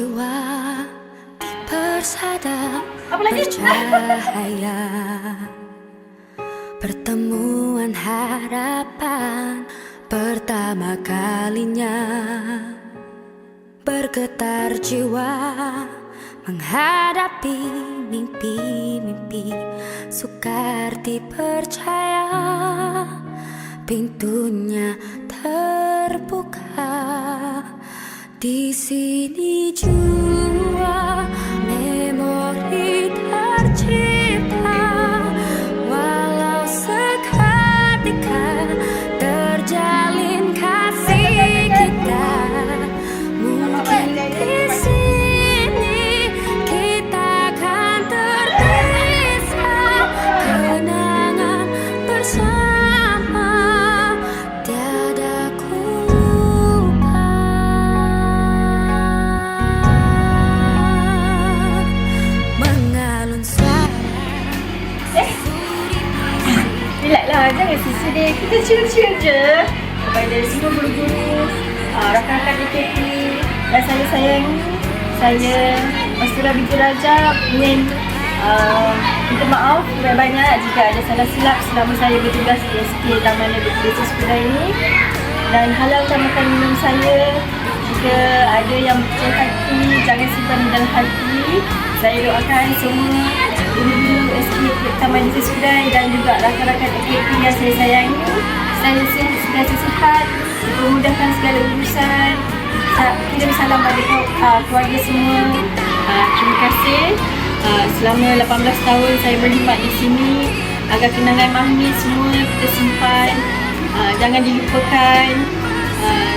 Jiwa di persada bercahaya. Pertemuan harapan pertama kalinya Bergetar jiwa menghadapi mimpi-mimpi Sukar dipercaya pintunya terbuka di sini jua dia. Kita chill-chill je. Kepada semua guru-guru, uh, rakan-rakan DKP dan saya sayang saya Masura Binti Rajab ingin uh, minta maaf banyak-banyak jika ada salah silap selama saya bertugas di SK Taman Desa Sepeda ini dan halalkan makan minum saya jika ada yang berkecil hati jangan simpan dalam hati saya doakan semua guru-guru SK Taman Desa Sepedai dan juga rakan-rakan AKP yang saya sayangi. Saya sentiasa sihat dipermudahkan segala urusan. Sa- kirim salam pada uh, keluarga semua. Uh, terima kasih. Uh, selama 18 tahun saya berkhidmat di sini. Agar kenangan Mahmi semua kita simpan. Jangan dilupakan.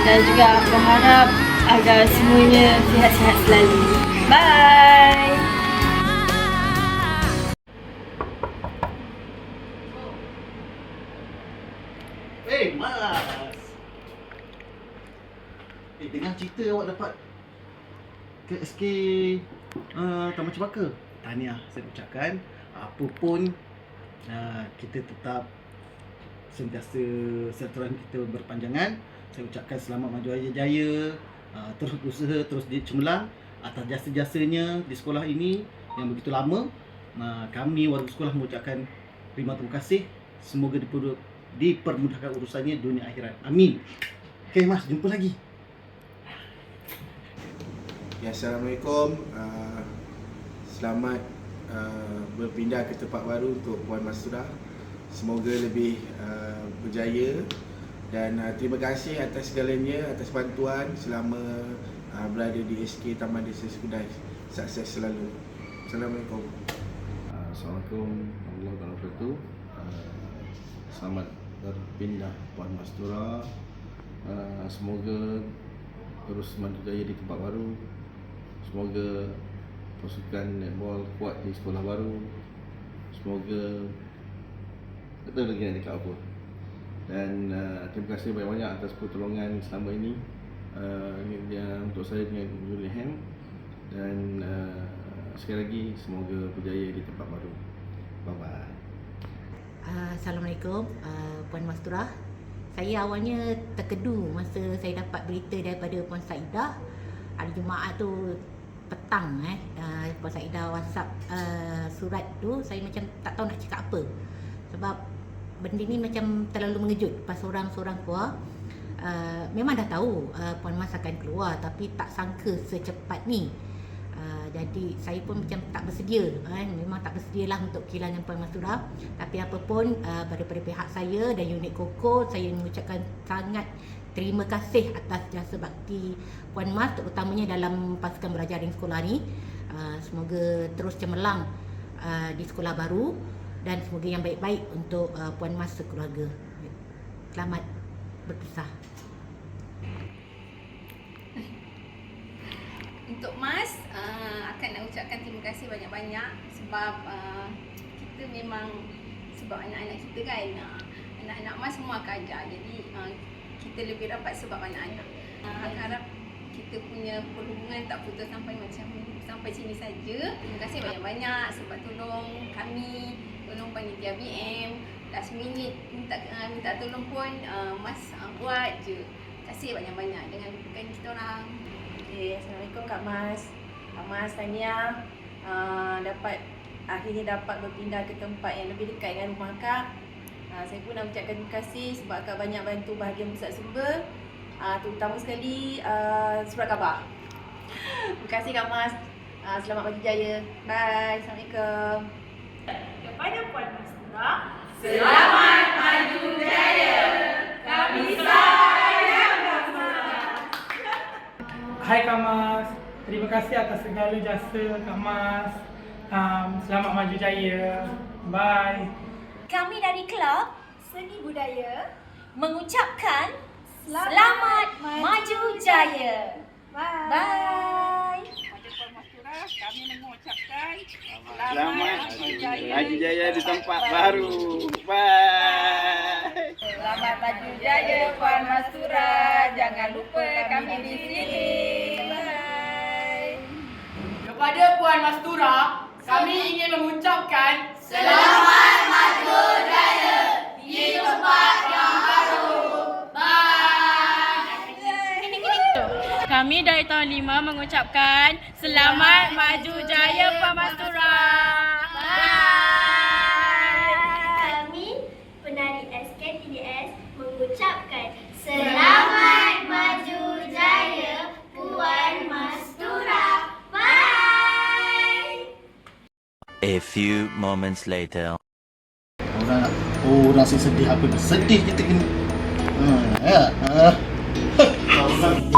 Dan juga berharap agar semuanya sihat-sihat selalu. Bye Eh, Mas. Eh, dengar cerita awak dapat ke SK uh, Taman Cempaka. Tahniah saya ucapkan. Apa pun uh, kita tetap sentiasa silaturahmi kita berpanjangan. Saya ucapkan selamat maju jaya jaya. Uh, terus berusaha, terus cemerlang atas jasa-jasanya di sekolah ini yang begitu lama. Uh, kami warga sekolah mengucapkan terima kasih. Semoga diperlu dipermudahkan urusannya dunia akhirat. Amin. Okey Mas, jumpa lagi. Ya, Assalamualaikum. Uh, selamat uh, berpindah ke tempat baru untuk Puan Masura. Semoga lebih uh, berjaya dan uh, terima kasih atas segalanya, atas bantuan selama uh, berada di SK Taman Desa Sekudai. Sukses selalu. Assalamualaikum. Assalamualaikum warahmatullahi wabarakatuh. Uh, Selamat berpindah Puan Mastura. Uh, semoga terus maju jaya di tempat baru. Semoga pasukan netball kuat di sekolah baru. Semoga kita lagi nak dekat apa. Dan uh, terima kasih banyak-banyak atas pertolongan selama ini. Uh, ini untuk saya dengan Julian dan uh, sekali lagi semoga berjaya di tempat baru. Bye bye. Assalamualaikum uh, Puan Masturah Saya awalnya terkedu masa saya dapat berita daripada Puan Saidah. Hari Jumaat tu petang eh. Uh, Puan Saidah whatsapp uh, surat tu Saya macam tak tahu nak cakap apa. Sebab benda ni macam terlalu mengejut Pas orang-seorang keluar. Uh, Memang dah tahu uh, Puan Mas akan keluar Tapi tak sangka secepat ni. Uh, jadi saya pun macam tak bersedia kan? Memang tak bersedia lah untuk kehilangan Puan Masura tapi apapun uh, daripada pihak saya dan unit Koko saya mengucapkan sangat terima kasih atas jasa bakti Puan Mas terutamanya dalam pasukan belajar di sekolah ni. Uh, semoga terus cemerlang uh, di sekolah baru dan semoga yang baik-baik untuk uh, Puan Mas sekeluarga. Selamat berpisah. Untuk Mas, ucapkan terima kasih banyak-banyak sebab uh, kita memang sebab anak-anak kita kan uh, anak-anak Mas semua akan ajar jadi uh, kita lebih rapat sebab anak-anak. Uh, harap kita punya perhubungan tak putus sampai macam sampai sini saja. Terima kasih banyak-banyak sebab tolong kami, tolong panitia BM. Last minute minta uh, minta tolong pun uh, Mas uh, buat je. Terima kasih banyak-banyak. Jangan lupakan kita orang. Okay, Assalamualaikum Kak Mas. Kak Mas Tania uh, dapat akhirnya dapat berpindah ke tempat yang lebih dekat dengan rumah Kak. Uh, saya pun nak ucapkan terima kasih sebab Kak banyak bantu bahagian pusat sumber. Uh, terutama sekali uh, surat khabar. terima kasih Kak Mas. Uh, selamat pagi jaya. Bye. Assalamualaikum. Kepada Puan Masura, Hai terima kasih atas segala jasa Kak Mas. Um, selamat maju jaya. Bye. Kami dari Kelab Seni Budaya mengucapkan selamat, maju jaya. Bye. Bye. Selamat Haji Jaya di tempat baru. Bye. Selamat maju jaya Puan Masura. Jangan lupa Puan Mastura, kami ingin mengucapkan Kami dari tahun 5 mengucapkan selamat maju jaya Puan Mastura. A few moments later. Orang orang si sedih apa ni? Sedih kita kena. Ha, ya. Ha. Orang